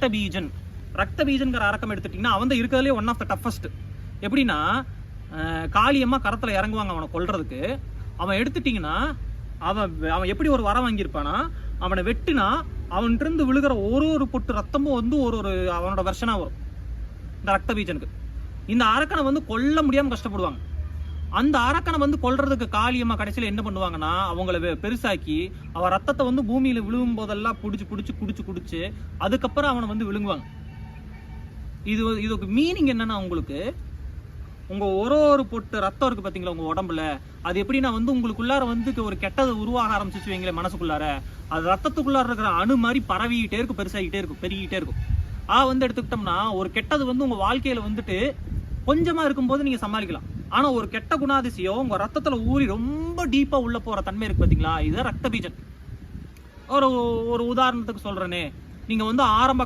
ரத்த பீஜன் ரத்த பீஜன்கிற அரக்கம் எடுத்துட்டீங்கன்னா அவன் தான் இருக்கிறதுலே ஒன் ஆஃப் த டஃபஸ்ட் எப்படின்னா காளியம்மா கரத்துல இறங்குவாங்க அவனை கொல்றதுக்கு. அவன் எடுத்துட்டீங்கன்னா அவன் அவன் எப்படி ஒரு வரம் வாங்கியிருப்பானா அவனை வெட்டினா அவன்கிட்ட இருந்து விழுகிற ஒரு ஒரு பொட்டு ரத்தமும் வந்து ஒரு ஒரு அவனோட வெர்ஷனா வரும். இந்த ரத்த பீஜனுக்கு இந்த அரக்கனை வந்து கொல்ல முடியாமல் கஷ்டப்படுவாங்க. அந்த அரக்கனை வந்து கொல்றதுக்கு காளியம்மா கடைசியில் என்ன பண்ணுவாங்கன்னா அவங்கள பெருசாக்கி அவன் ரத்தத்தை வந்து பூமியில் விழுகும் போதெல்லாம் பிடிச்சி பிடிச்சி குடிச்சு குடிச்சு அதுக்கப்புறம் அவனை வந்து விழுங்குவாங்க. இது இதுக்கு மீனிங் என்னன்னா உங்களுக்கு உங்க ஒரு ஒரு பொட்டு ரத்தம் இருக்கு பாத்தீங்களா உங்க உடம்புல? அது எப்படின்னா வந்து உங்களுக்குள்ளார வந்து ஒரு கெட்டது உருவாக ஆரம்பிச்சிச்சு வைங்களே மனசுக்குள்ளார. அது ரத்தத்துக்குள்ளார இருக்கிற அணு மாதிரி பரவிக்கிட்டே இருக்கும் பெருசாகிட்டே இருக்கும் பெருகிட்டே இருக்கும். ஆ வந்து எடுத்துக்கிட்டோம்னா ஒரு கெட்டது வந்து உங்க வாழ்க்கையில வந்துட்டு கொஞ்சமா இருக்கும்போது நீங்க சமாளிக்கலாம். ஆனா ஒரு கெட்ட குணாதிசயம் உங்க ரத்தத்துல ஊறி ரொம்ப டீப்பா உள்ள போற தன்மை இருக்கு பாத்தீங்களா? இது ரத்த பீஜன் ஒரு ஒரு உதாரணத்துக்கு சொல்கிறேனே நீங்க வந்து ஆரம்ப